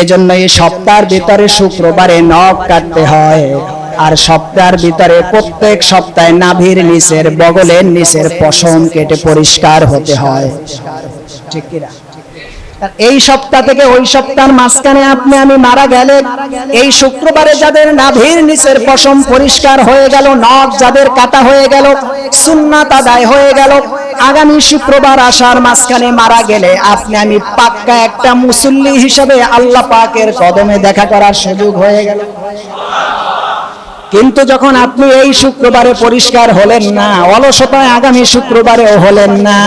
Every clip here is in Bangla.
এজন্য এই সপ্তাহের ভিতরে শুক্রবারে নখ কাটতে হয়। আর সপ্তাহের ভিতরে প্রত্যেক সপ্তাহে নাভির নিচের বগলের নিচের পশম কেটে পরিষ্কার হতে হয়। ঠিক এই সপ্তাহ থেকে ওই সপ্তাহের মাঝখানে আপনি আমি মারা গেলে এই শুক্রবারে যাদের নাভির নিচের পশম পরিষ্কার হয়ে গেল, নখ যাদের কাটা হয়ে গেল, সুন্নাত আদায় হয়ে গেল আগামী শুক্রবার আসার মাঝখানে মারা গেলে আপনি আমি পাক্কা একটা মুসল্লি হিসাবে আল্লাহ পাকের কদমে দেখা করার সুযোগ হয়ে গেল। কিন্তু যখন আপনি এই শুক্রবারে পরিষ্কার হলেন না, অলসতায় আগামী শুক্রবারেও হলেন না,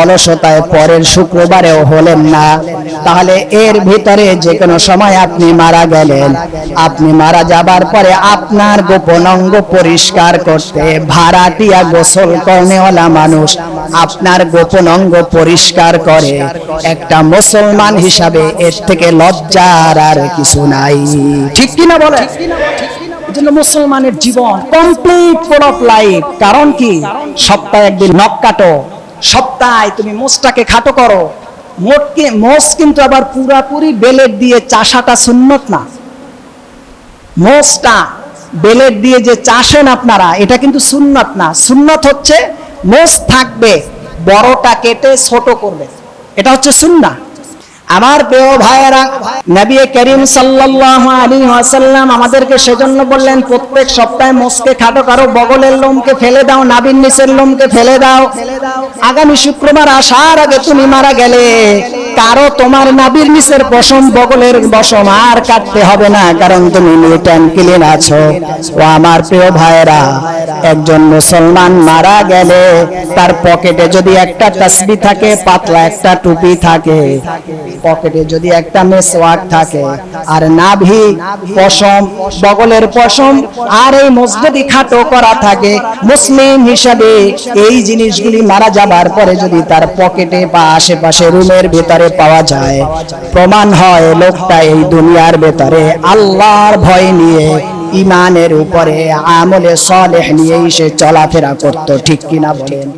অলসতায় পরের শুক্রবারেও হলেন না, তাহলে এর ভিতরে যে কোনো সময় আপনি মারা গেলেন। আপনি মারা যাবার পরে আপনার গোপন অঙ্গ পরিষ্কার করতে ভাড়াটিয়া গোসল কর্নেওয়ালা মানুষ আপনার গোপন অঙ্গ পরিষ্কার করে। একটা মুসলমান হিসাবে এর থেকে লজ্জার আর কিছু নাই। ঠিক কিনা বলে জন্য মুসলমানের জীবন কমপ্লিট ফুল অফ লাইফ কারণ কি? সপ্তাহে একদিন নখ কাটো। সপ্তাহে তুমি মোষটাকে খাটো করো। মোটকে মোষ কিন্তু আবার পুরাপুরি বেলেট দিয়ে চাষাটা সুন্নত না। মোষটা বেলেট দিয়ে যে চাষেন আপনারা, এটা কিন্তু সুন্নত না। সুন্নত হচ্ছে মোষ থাকবে, বড়টা কেটে ছোট করবে। এটা হচ্ছে সুন্না আমার প্রিয় ভাইয়েরা, নবী করিম সাল্লাল্লাহু আলাইহি ওয়াসাল্লাম আমাদেরকে সেজন্য বললেন, প্রত্যেক সপ্তাহে মোসকে খাটো কারও বগলের লোমকে ফেলে দাও নাবিন নিচের লোমকে ফেলে দাও। আগামী শুক্রবার আসার আগে তুমি মারা গেলে। কারও তোমার নাবির নিচের পশম বগলের বসম আর কাটতে হবে না, কারণ তুমি অ্যান্ড ক্লিন আছো। ও আমার প্রিয় ভাইয়েরা, একজন মুসলমান মারা গেলে তার পকেটে যদি একটা তসবি থাকে, পাতলা একটা টুপি থাকে, পকেটে যদি একটা মেসওয়াক থাকে, আর নাভি পশম, বগলের পশম আর এই মসজিদি খাটো করা থাকে, মুসলিম হিসাবে এই জিনিসগুলি মারা যাবার পরে যদি তার পকেটে বা আশেপাশে রুমের ভেতরে পাওয়া যায়। প্রমাণ হয় লোকটা এই দুনিয়ার ভেতরে আল্লাহর ভয় নিয়ে ইমানের উপরে আমলে সলেহ নিয়েই সে চলাফেরা করতো, ঠিক কিনা বলেন?